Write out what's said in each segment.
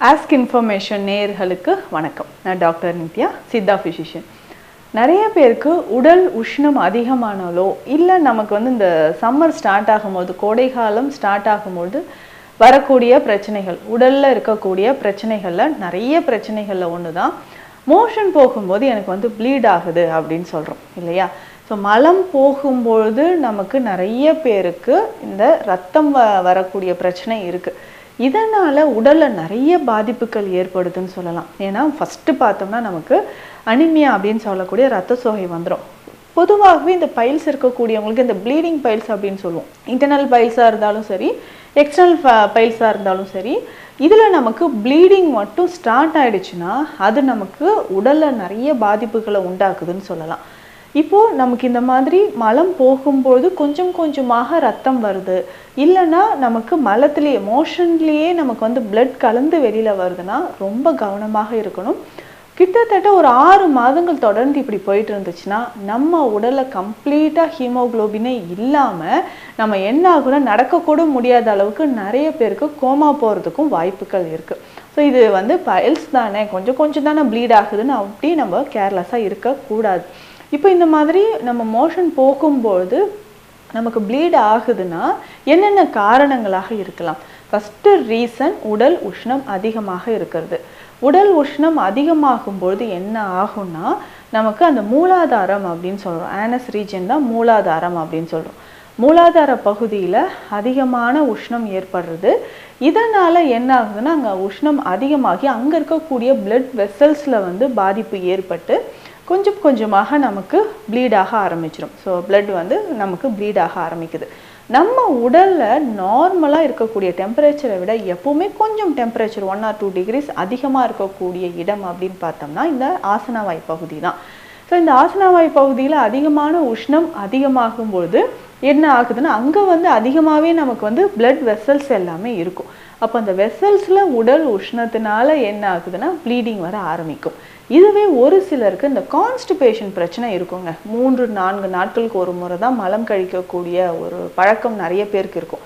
Ask information நேயர்களுக்கு வணக்கம். நான் டாக்டர் நித்யா சித்தா ஃபிசிஷியன் நிறைய பேருக்கு உடல் உஷ்ணம் அதிகமானாலோ இல்லை நமக்கு வந்து இந்த சம்மர் ஸ்டார்ட் ஆகும்போது கோடைகாலம் ஸ்டார்ட் ஆகும்போது வரக்கூடிய பிரச்சனைகள் உடல்ல இருக்கக்கூடிய பிரச்சனைகள்ல நிறைய பிரச்சனைகள்ல ஒன்று தான் மோஷன் போகும்போது எனக்கு வந்து ப்ளீட் ஆகுது அப்படின்னு சொல்கிறோம் இல்லையா? ஸோ மலம் போகும்பொழுது நமக்கு நிறைய பேருக்கு இந்த ரத்தம் வ வரக்கூடிய பிரச்சனை இருக்குது இதனால் உடலில் நிறைய பாதிப்புகள் ஏற்படுதுன்னு சொல்லலாம். ஏன்னா ஃபஸ்ட்டு பார்த்தோம்னா நமக்கு அனிமியா அப்படின்னு சொல்லக்கூடிய ரத்த சோகை வந்துடும் பொதுவாகவே இந்த பைல்ஸ் இருக்கக்கூடியவங்களுக்கு இந்த ப்ளீடிங் பைல்ஸ் அப்படின்னு சொல்லுவோம். இன்டர்னல் பைல்ஸாக இருந்தாலும் சரி எக்ஸ்டர்னல் பைல்ஸாக இருந்தாலும் சரி இதில் நமக்கு ப்ளீடிங் மட்டும் ஸ்டார்ட் ஆகிடுச்சுன்னா அது நமக்கு உடலில் நிறைய பாதிப்புகளை உண்டாக்குதுன்னு சொல்லலாம். இப்போ நமக்கு இந்த மாதிரி மலம் போகும்போது கொஞ்சம் கொஞ்சமாக ரத்தம் வருது. இல்லைன்னா நமக்கு மலத்திலேயே மோஷன்லேயே நமக்கு வந்து பிளட் கலந்து வெளியில வருதுன்னா ரொம்ப கவனமாக இருக்கணும். கிட்டத்தட்ட ஒரு ஆறு மாதங்கள் தொடர்ந்து இப்படி போயிட்டு இருந்துச்சுன்னா நம்ம உடலை கம்ப்ளீட்டா ஹீமோகுளோபினே இல்லாம நம்ம என்ன ஆகும்னா நடக்கக்கூட முடியாத அளவுக்கு நிறைய பேருக்கு கோமா போறதுக்கும் வாய்ப்புகள் இருக்கு. ஸோ இது வந்து பைல்ஸ் தானே கொஞ்சம் கொஞ்சம் தானே ப்ளீட் ஆகுதுன்னு அப்படி நம்ம கேர்லெஸ்ஸாக இருக்கக்கூடாது. இப்போ இந்த மாதிரி நம்ம மோஷன் போகும்போது நமக்கு ப்ளீட் ஆகுதுன்னா என்னென்ன காரணங்களாக இருக்கலாம்? ஃபஸ்ட்டு ரீசன் உடல் உஷ்ணம் அதிகமாக இருக்கிறது. உடல் உஷ்ணம் அதிகமாகும்பொழுது என்ன ஆகும்னா நமக்கு அந்த மூலாதாரம் அப்படின்னு சொல்கிறோம் ஆனஸ் ரீஜன் தான் மூலாதாரம் அப்படின்னு சொல்கிறோம் மூலாதார பகுதியில் அதிகமான உஷ்ணம் ஏற்படுறது. இதனால் என்ன ஆகுதுன்னா அங்கே உஷ்ணம் அதிகமாகி அங்கே இருக்கக்கூடிய பிளட் வெசல்ஸில் வந்து பாதிப்பு ஏற்பட்டு கொஞ்சம் கொஞ்சமாக நமக்கு ப்ளீடாக ஆரம்பிச்சிடும் ஸோ பிளட் வந்து நமக்கு ப்ளீடாக ஆரம்பிக்குது. நம்ம உடலில் நார்மலாக இருக்கக்கூடிய டெம்பரேச்சரை விட எப்போவுமே கொஞ்சம் temperature one or two degrees அதிகமாக இருக்கக்கூடிய இடம் அப்படின்னு பார்த்தோம்னா இந்த ஆசனவாய் பகுதி தான். ஸோ இந்த ஆசனவாய் பகுதியில் அதிகமான உஷ்ணம் அதிகமாகும் பொழுது என்ன ஆகுதுன்னா அங்கே வந்து அதிகமாகவே நமக்கு வந்து பிளட் வெசல்ஸ் எல்லாமே இருக்கும். அப்போ அந்த வெசல்ஸில் உடல் உஷ்ணத்தினால என்ன ஆகுதுன்னா ப்ளீடிங் வர ஆரம்பிக்கும். இதுவே ஒரு சிலருக்கு இந்த கான்ஸ்டிபேஷன் பிரச்சனை இருக்குங்க. மூன்று நான்கு நாட்களுக்கு ஒரு முறை தான் மலம் கழிக்கக்கூடிய ஒரு பழக்கம் நிறைய பேருக்கு இருக்கும்.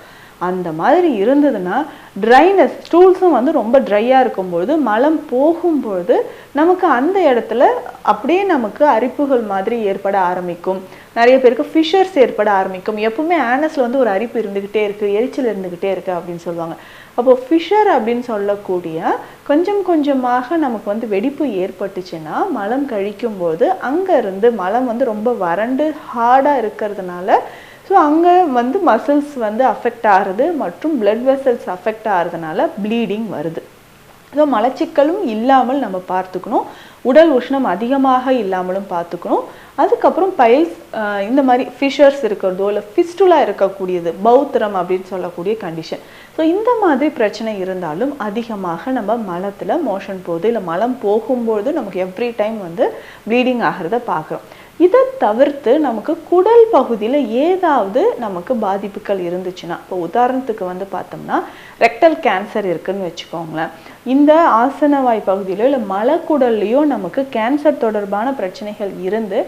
அந்த மாதிரி இருந்ததுன்னா ட்ரைனஸ் ஸ்டூல்ஸும் வந்து ரொம்ப ட்ரையாக இருக்கும்பொழுது மலம் போகும்பொழுது நமக்கு அந்த இடத்துல அப்படியே நமக்கு அரிப்புகள் மாதிரி ஏற்பட ஆரம்பிக்கும். நிறைய பேருக்கு ஃபிஷர்ஸ் ஏற்பட ஆரம்பிக்கும். எப்பவுமே ஆனஸில் வந்து ஒரு அரிப்பு இருந்துக்கிட்டே இருக்குது எரிச்சல் இருந்துக்கிட்டே இருக்குது அப்படின்னு சொல்லுவாங்க. அப்போ ஃபிஷர் அப்படின்னு சொல்லக்கூடிய கொஞ்சம் கொஞ்சமாக நமக்கு வந்து வெடிப்பு ஏற்பட்டுச்சுன்னா மலம் கழிக்கும்போது அங்கே இருந்து மலம் வந்து ரொம்ப வறண்டு ஹார்டாக இருக்கிறதுனால ஸோ அங்கே வந்து மசில்ஸ் வந்து அஃபெக்ட் ஆகுது மற்றும் பிளட் வெசல்ஸ் அஃபெக்ட் ஆகிறதுனால ப்ளீடிங் வருது. ஸோ மலச்சிக்கலும் இல்லாமல் நம்ம பார்த்துக்கணும். உடல் உஷ்ணம் அதிகமாக இல்லாமலும் பார்த்துக்கணும். அதுக்கப்புறம் பைல்ஸ் இந்த மாதிரி ஃபிஷர்ஸ் இருக்கிறதோ இல்லை ஃபிஸ்டுலா இருக்கக்கூடியது பௌத்திரம் அப்படின்னு சொல்லக்கூடிய கண்டிஷன் ஸோ இந்த மாதிரி பிரச்சனை இருந்தாலும் அதிகமாக நம்ம மலத்தில் மோஷன் போகுது இல்லை மலம் போகும்போது நமக்கு எவ்ரி டைம் வந்து ப்ளீடிங் ஆகிறத பார்க்குறோம். இதை தவிர்த்து நமக்கு குடல் பகுதியில் ஏதாவது நமக்கு பாதிப்புகள் இருந்துச்சுன்னா இப்போ உதாரணத்துக்கு வந்து பார்த்தோம்னா ரெக்டல் கேன்சர் இருக்குன்னு வச்சுக்கோங்களேன். இந்த ஆசனவாய் பகுதியிலோ இல்லை மலக்குடல்லையோ நமக்கு கேன்சர் தொடர்பான பிரச்சனைகள் இருந்து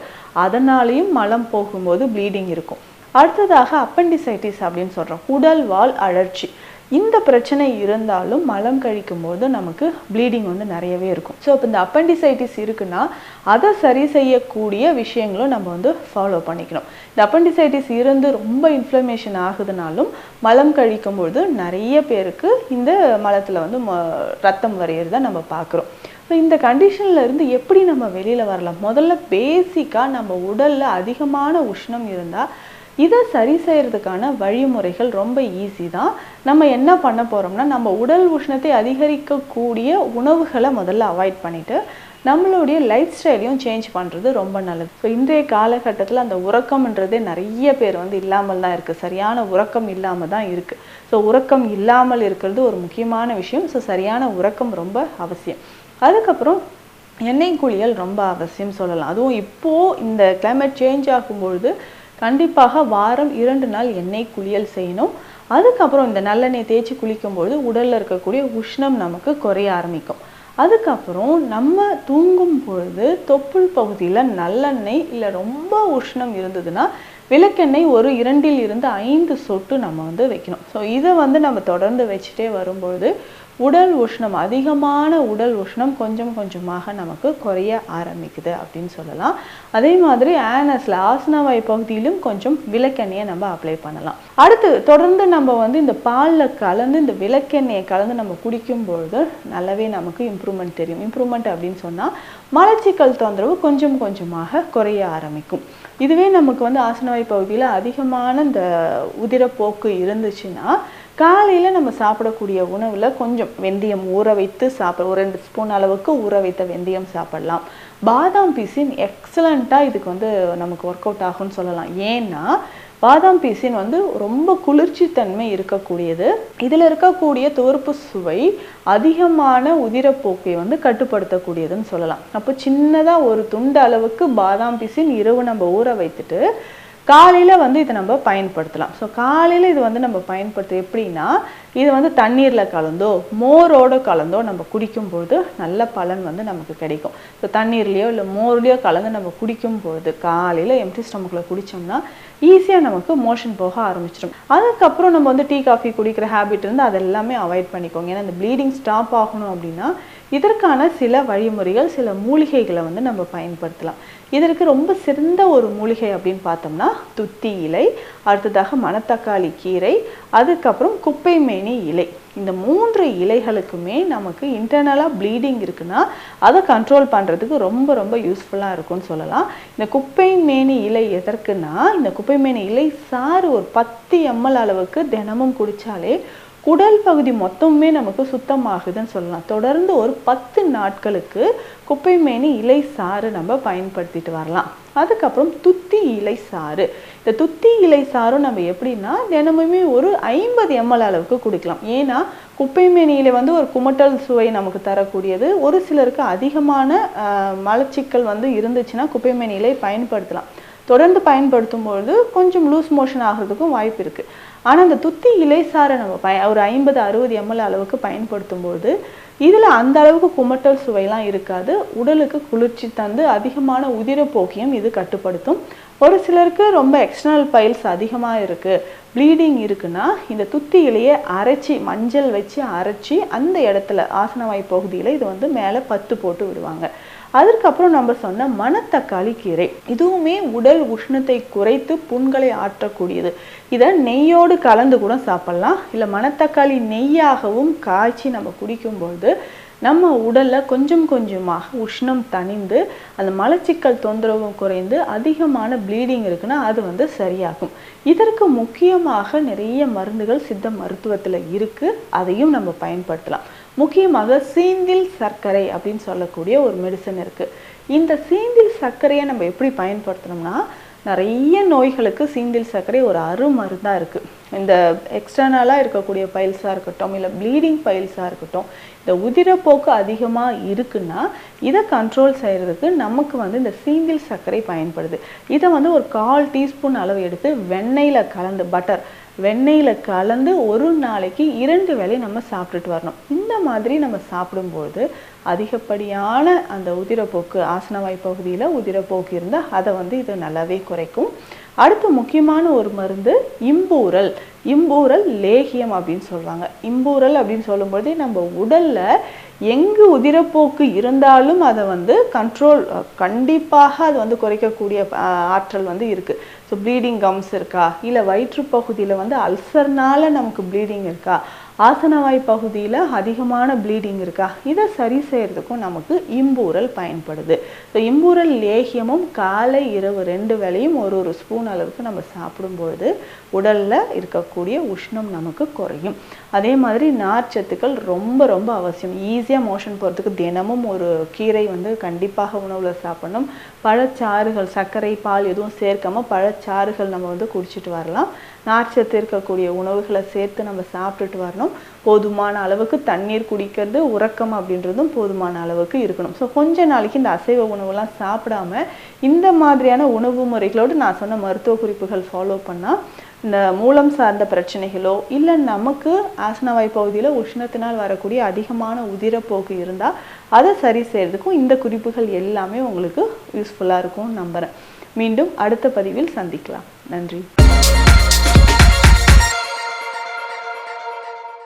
அதனாலேயும் மலம் போகும்போது ப்ளீடிங் இருக்கும். அடுத்ததாக அப்பண்டிசைட்டிஸ் அப்படின்னு சொல்கிறோம் குடல் வால் அழற்சி. இந்த பிரச்சனை இருந்தாலும் மலம் கழிக்கும் போது நமக்கு ப்ளீடிங் வந்து நிறையவே இருக்கும். ஸோ இப்போ இந்த அப்பண்டிசைட்டிஸ் இருக்குன்னா அதை சரி செய்யக்கூடிய விஷயங்களும் நம்ம வந்து ஃபாலோ பண்ணிக்கணும். இந்த அப்பண்டிசைட்டிஸ் இருந்து ரொம்ப இன்ஃப்ளமேஷன் ஆகுதுனாலும் மலம் கழிக்கும் பொழுது நிறைய பேருக்கு இந்த மலத்தில் வந்து ம- ரத்தம் வரையிறத நம்ம பார்க்குறோம். ஸோ இந்த கண்டிஷன்ல இருந்து எப்படி நம்ம வெளியில வரலாம்? முதல்ல பேசிக்காக நம்ம உடல்ல அதிகமான உஷ்ணம் இருந்தால் இதை சரி செய்யறதுக்கான வழிமுறைகள் ரொம்ப ஈஸி தான். நம்ம என்ன பண்ண போறோம்னா நம்ம உடல் உஷ்ணத்தை அதிகரிக்கக்கூடிய உணவுகளை முதல்ல அவாய்ட் பண்ணிட்டு நம்மளுடைய லைஃப் ஸ்டைலையும் சேஞ்ச் பண்ணுறது ரொம்ப நல்லது. ஸோ இன்றைய காலகட்டத்தில் அந்த உறக்கம்ன்றதே நிறைய பேர் வந்து இல்லாமல் தான் இருக்குது சரியான உறக்கம் இல்லாமல் தான் இருக்குது ஸோ உறக்கம் இல்லாமல் இருக்கிறது ஒரு முக்கியமான விஷயம். ஸோ சரியான உறக்கம் ரொம்ப அவசியம். அதுக்கப்புறம் எண்ணெய் குளியல் ரொம்ப அவசியம் சொல்லலாம். அதுவும் இப்போது இந்த கிளைமேட் சேஞ்ச் ஆகும்பொழுது கண்டிப்பாக வாரம் இரண்டு நாள் எண்ணெய் குளியல் செய்யணும். அதுக்கப்புறம் இந்த நல்லெண்ணெய் தேய்ச்சி குளிக்கும்போது உடல்ல இருக்கக்கூடிய உஷ்ணம் நமக்கு குறைய ஆரம்பிக்கும். அதுக்கப்புறம் நம்ம தூங்கும் பொழுது தொப்புள் பகுதியில் நல்லெண்ணெய் இல்லை ரொம்ப உஷ்ணம் இருந்ததுன்னா விளக்கெண்ணெய் ஒரு இரண்டில் இருந்து ஐந்து சொட்டு நம்ம வந்து வைக்கணும். ஸோ இதை வந்து நம்ம தொடர்ந்து வச்சுட்டே வரும்பொழுது உடல் உஷ்ணம் அதிகமான உடல் உஷ்ணம் கொஞ்சம் கொஞ்சமாக நமக்கு குறைய ஆரம்பிக்குது அப்படின்னு சொல்லலாம். அதே மாதிரி ஆனஸ்ல ஆசனவாய் பகுதியிலும் கொஞ்சம் விளக்கெண்ணெயை நம்ம அப்ளை பண்ணலாம். அடுத்து தொடர்ந்து நம்ம வந்து இந்த பாலில் கலந்து இந்த விளக்கெண்ணெயை கலந்து நம்ம குடிக்கும் பொழுது நல்லாவே நமக்கு இம்ப்ரூவ்மெண்ட் தெரியும். இம்ப்ரூவ்மெண்ட் அப்படின்னு சொன்னால் மலச்சிக்கல் தொந்தரவு கொஞ்சம் கொஞ்சமாக குறைய ஆரம்பிக்கும். இதுவே நமக்கு வந்து ஆசனவாய் பகுதியில் அதிகமான இந்த உதிரப்போக்கு இருந்துச்சுன்னா காலையில் நம்ம சாப்பிடக்கூடிய உணவில் கொஞ்சம் வெந்தயம் ஊற வைத்து சாப்பிட ஒரு ரெண்டு ஸ்பூன் அளவுக்கு ஊற வைத்த வெந்தயம் சாப்பிடலாம். பாதாம் பீசின் எக்ஸலண்ட்டாக இதுக்கு வந்து நமக்கு ஒர்க் அவுட் ஆகும்னு சொல்லலாம். ஏன்னா பாதாம் பீசின் வந்து ரொம்ப குளிர்ச்சி தன்மை இருக்கக்கூடியது. இதில் இருக்கக்கூடிய தோர்ப்பு சுவை அதிகமான உதிரப்போக்கை வந்து கட்டுப்படுத்தக்கூடியதுன்னு சொல்லலாம். அப்போ சின்னதாக ஒரு துண்டு அளவுக்கு பாதாம் பீசின் இரவு நம்ம ஊற வைத்துட்டு காலையில் வந்து இதை நம்ம பயன்படுத்தலாம். ஸோ காலையில் இது வந்து நம்ம பயன்படுத்து எப்படின்னா இது வந்து தண்ணீரில் கலந்தோ மோரோடு கலந்தோ நம்ம குடிக்கும்போது நல்ல பலன் வந்து நமக்கு கிடைக்கும். ஸோ தண்ணீர்லேயோ இல்லை மோர்லேயோ கலந்து நம்ம குடிக்கும்பொழுது காலையில் எம்டி ஸ்டமக்கில் குடித்தோம்னா ஈஸியாக நமக்கு மோஷன் போக ஆரம்பிச்சிடும். அதுக்கப்புறம் நம்ம வந்து டீ காஃபி குடிக்கிற ஹேபிட் இருந்து அதெல்லாமே அவாய்ட் பண்ணிக்கோங்க. ஏன்னா இந்த ப்ளீடிங் ஸ்டாப் ஆகணும் அப்படின்னா இதற்கான சில வழிமுறைகள் சில மூலிகைகளை வந்து நம்ம பயன்படுத்தலாம். இதற்கு ரொம்ப சிறந்த ஒரு மூலிகை அப்படின்னு பார்த்தோம்னா துத்தி இலை அடுத்ததாக மணத்தக்காளி கீரை அதுக்கப்புறம் குப்பைமேனி இலை. இந்த மூன்று இலைகளுக்குமே நமக்கு இன்டர்னலாக ப்ளீடிங் இருக்குன்னா அதை கண்ட்ரோல் பண்ணுறதுக்கு ரொம்ப ரொம்ப யூஸ்ஃபுல்லாக இருக்கும்னு சொல்லலாம். இந்த குப்பை மேனி இலை எதற்குன்னா இந்த குப்பை மேனி இலை சாறு ஒரு பத்து எம்எல் அளவுக்கு தினமும் குடித்தாலே குடல் பகுதி மொத்தமுமே நமக்கு சுத்தமாகுதுன்னு சொல்லலாம். தொடர்ந்து ஒரு பத்து நாட்களுக்கு குப்பைமேனி இலை சாறு நம்ம பயன்படுத்திட்டு வரலாம். அதுக்கப்புறம் துத்தி இலை சாறு. இந்த துத்தி இலை சாறும் நம்ம எப்படின்னா தினமுமே ஒரு ஐம்பது எம்எல் அளவுக்கு குடிக்கலாம். ஏன்னா குப்பைமேனி வந்து ஒரு குமட்டல் சுவை நமக்கு தரக்கூடியது. ஒரு சிலருக்கு அதிகமான மலச்சிக்கல் வந்து இருந்துச்சுன்னா குப்பைமேனி இலை பயன்படுத்தலாம். தொடர்ந்து பயன்படுத்தும் பொழுது கொஞ்சம் லூஸ் மோஷன் ஆகிறதுக்கும் வாய்ப்பு இருக்குது ஆனால் அந்த துத்தி இலைசாரை நம்ம பய ஒரு ஐம்பது அறுபது எம்எல் அளவுக்கு பயன்படுத்தும் போது இதில் அந்த அளவுக்கு குமட்டல் சுவையெல்லாம் இருக்காது. உடலுக்கு குளிர்ச்சி தந்து அதிகமான உதிரப்போக்கியும் இது கட்டுப்படுத்தும். ஒரு சிலருக்கு ரொம்ப எக்ஸ்டர்னல் பைல்ஸ் அதிகமாக இருக்குது ப்ளீடிங் இருக்குன்னா இந்த துத்தி இலையை அரைச்சி மஞ்சள் வச்சு அரைச்சி அந்த இடத்துல ஆசனவாய் பகுதியில் இது வந்து மேலே பத்து போட்டு விடுவாங்க. அதற்கப்புறம் நம்ம சொன்ன மணத்தக்காளி கீரை. இதுவுமே உடல் உஷ்ணத்தை குறைத்து புண்களை ஆற்றக்கூடியது. இதை நெய்யோடு கலந்து கூட சாப்பிடலாம். இல்லை மணத்தக்காளி நெய்யாகவும் காய்ச்சி நம்ம குடிக்கும்பொழுது நம்ம உடலில் கொஞ்சம் கொஞ்சமாக உஷ்ணம் தணிந்து அந்த மலச்சிக்கல் தொந்தரவும் குறைந்து அதிகமான ப்ளீடிங் இருக்குன்னா அது வந்து சரியாகும். இதற்கு முக்கியமாக நிறைய மருந்துகள் சித்த மருத்துவத்தில் இருக்குது அதையும் நம்ம பயன்படுத்தலாம். முக்கியமாக சீந்தில் சர்க்கரை அப்படின்னு சொல்லக்கூடிய ஒரு மெடிசன் இருக்கு. இந்த சீந்தில் சர்க்கரையை நம்ம எப்படி பயன்படுத்தணும்னா நிறைய நோய்களுக்கு சீந்தில் சர்க்கரை ஒரு அருமருந்தாக இருக்குது இந்த எக்ஸ்டர்னலாக இருக்கக்கூடிய பைல்ஸாக இருக்கட்டும் இல்லை ப்ளீடிங் பைல்ஸாக இருக்கட்டும் இந்த உதிரப்போக்கு அதிகமாக இருக்குன்னா இதை கண்ட்ரோல் செய்கிறதுக்கு நமக்கு வந்து இந்த சீங்கிள் சர்க்கரை பயன்படுது. இதை வந்து ஒரு கால் டீஸ்பூன் அளவு எடுத்து வெண்ணெயில் கலந்து பட்டர் வெண்ணெயில் கலந்து ஒரு நாளைக்கு இரண்டு வேலை நம்ம சாப்பிட்டுட்டு வரணும். இந்த மாதிரி நம்ம சாப்பிடும்போது அதிகப்படியான அந்த உதிரப்போக்கு ஆசனவாய் பகுதியில் உதிரப்போக்கு இருந்தால் அதை வந்து இது நல்லாவே குறைக்கும். அடுத்து முக்கியமான ஒரு மருந்து இம்பூரல். இம்பூரல் லேகியம் அப்படின்னு சொல்லுவாங்க. இம்பூரல் அப்படின்னு சொல்லும்போதே நம்ம உடல்ல எங்கு உதிரப்போக்கு இருந்தாலும் அதை வந்து கண்ட்ரோல் கண்டிப்பாக அது வந்து குறைக்கக்கூடிய அஹ், ஆற்றல் வந்து இருக்கு. ஸோ ப்ளீடிங் கம்ஸ் இருக்கா? இல்லை வயிற்றுப்பகுதியில் வந்து அல்சர்னால நமக்கு ப்ளீடிங் இருக்கா? ஆசனவாய் பகுதியில் அதிகமான ப்ளீடிங் இருக்கா? இதை சரி செய்யறதுக்கும் நமக்கு இம்பூரல் பயன்படுது. ஸோ இம்பூரல் லேகியமும் காலை இரவு ரெண்டு வேளையும் ஒரு ஒரு ஸ்பூன் அளவுக்கு நம்ம சாப்பிடும்பொழுது உடல்ல இருக்கக்கூடிய உஷ்ணம் நமக்கு குறையும். அதே மாதிரி நார்ச்சத்துக்கள் ரொம்ப ரொம்ப அவசியம். ஈஸியாக மோஷன் போகிறதுக்கு தினமும் ஒரு கீரை வந்து கண்டிப்பாக உணவில் சாப்பிடணும். பழச்சாறுகள் சர்க்கரை பால் எதுவும் சேர்க்காம பழச்சாறுகள் நம்ம வந்து குடிச்சிட்டு வரலாம். நார்ச்சத்து இருக்கக்கூடிய உணவுகளை சேர்த்து நம்ம சாப்பிட்டுட்டு வரணும். போதுமான அளவுக்கு தண்ணீர் குடிக்கிறது உறக்கம் அப்படின்றதும் போதுமான அளவுக்கு இருக்கணும். ஸோ கொஞ்ச நாளைக்கு இந்த அசைவ உணவுலாம் சாப்பிடாம இந்த மாதிரியான உணவு முறைகளோடு நான் சொன்ன மருத்துவ குறிப்புகள் ஃபாலோ பண்ணால் இந்த மூலம் சார்ந்த பிரச்சனைகளோ இல்லை நமக்கு ஆசனவாய் பகுதியில் உஷ்ணத்தினால் வரக்கூடிய அதிகமான உதிரப்போக்கு இருந்தால் அதை சரி செய்யறதுக்கும் இந்த குறிப்புகள் எல்லாமே உங்களுக்கு யூஸ்ஃபுல்லாக இருக்கும் நம்புகிறேன் மீண்டும் அடுத்த பதிவில் சந்திக்கலாம். நன்றி.